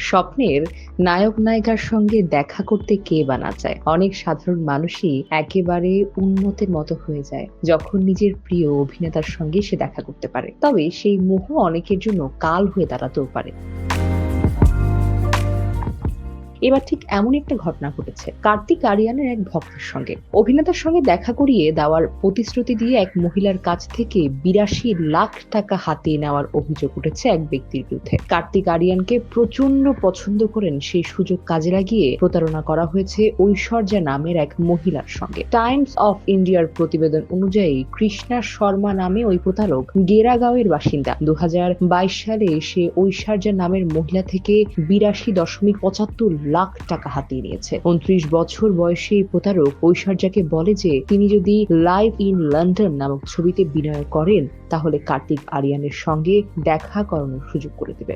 স্বপ্নের নায়ক নায়িকার সঙ্গে দেখা করতে কে বা না চায়? অনেক সাধারণ মানুষই একেবারে উন্নতের মতো হয়ে যায় যখন নিজের প্রিয় অভিনেতার সঙ্গে সে দেখা করতে পারে। তবে সেই মোহ অনেকের জন্য কাল হয়ে দাঁড়াতেও পারে। এবার ঠিক এমন একটা ঘটনা ঘটেছে। কার্তিক আরিয়ানের এক ভক্তের সঙ্গে। অভিনেতার সঙ্গে দেখা করিয়ে দেওয়ার প্রতিশ্রুতি দিয়ে এক মহিলার কাছ থেকে বিরাশি লাখ টাকা হাতিয়ে নেওয়ার অভিযোগ উঠেছে এক ব্যক্তির বিরুদ্ধে। কার্তিক আরিয়ানকে প্রচণ্ড পছন্দ করেন সেই সুযোগ কাজে লাগিয়ে প্রতারণা করা হয়েছে ঐশ্বর্যা নামের এক মহিলার সঙ্গে। টাইমস অফ ইন্ডিয়ার প্রতিবেদন অনুযায়ী কৃষ্ণা শর্মা নামে ওই প্রতারক গেরাগাঁওয়ের বাসিন্দা। দু হাজার বাইশ সালে সে ঐশ্বর্যা নামের মহিলা থেকে বিরাশি দশমিক পঁচাত্তর লাখ টাকা হাতিয়ে নিয়েছে। উনত্রিশ বছর বয়সে এই প্রতারক ঐশ্বর্যাকে বলে যে, তিনি যদি লাইভ ইন লন্ডন নামক ছবিতে বিনয় করেন, তাহলে কার্তিক আরিয়ানের সঙ্গে দেখা করানোর সুযোগ করে দেবে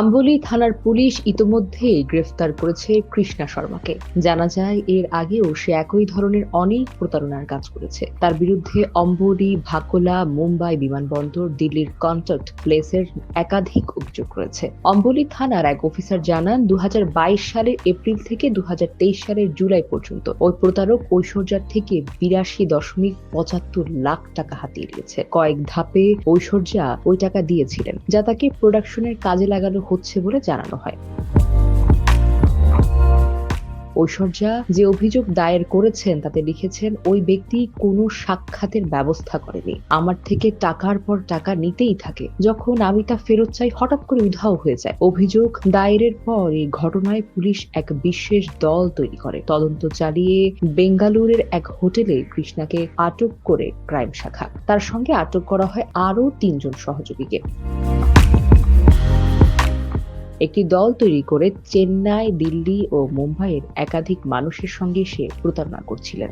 আম্বলি থানার পুলিশ ইতোমধ্যে গ্রেফতার করেছে কৃষ্ণা শর্মাকে। জানা যায়, এর আগেও সে একই ধরনের অনেক প্রতারণার কাজ করেছে। তার বিরুদ্ধে অম্বলি, ভাকোলা, মুম্বাই বিমানবন্দর, দিল্লির কন্ট্যাক্ট প্লেসের একাধিক অভিযোগ রয়েছে। অম্বলি থানার এক অফিসার জানান দু হাজার বাইশ সালের এপ্রিল থেকে দু হাজার তেইশ সালের জুলাই পর্যন্ত ওই প্রতারক ঐশ্বর্যার থেকে বিরাশি দশমিক পঁচাত্তর লাখ টাকা হাতিয়ে নিয়েছে। কয়েক ধাপে ঐশ্বর্যা ওই টাকা দিয়েছিলেন, যা তাকে প্রোডাকশনের কাজে লাগানো হচ্ছে বলে জানানো হয়। ঐশ্বর্যা যে অভিযোগ দায়ের করেছেন, তাতে লিখেছেন, ওই ব্যক্তি কোনো সাক্ষাতের ব্যবস্থা করেনি। আমার থেকে টাকার পর টাকা নিতেই থাকে। যখন আমি তা ফেরত চাই, হঠাৎ করে উধাও হয়ে যায়। অভিযোগ দায়েরের পর এই ঘটনায় পুলিশ এক বিশেষ দল তৈরি করে। তদন্ত চালিয়ে বেঙ্গালুরের এক হোটেলে কৃষ্ণাকে আটক করে ক্রাইম শাখা। তার সঙ্গে আটক করা হয় আরও তিনজন সহযোগীকে। একটি দল তৈরি করে চেন্নাই দিল্লি ও মুম্বাইয়ের একাধিক মানুষের সঙ্গে সে প্রতারণা করছিলেন।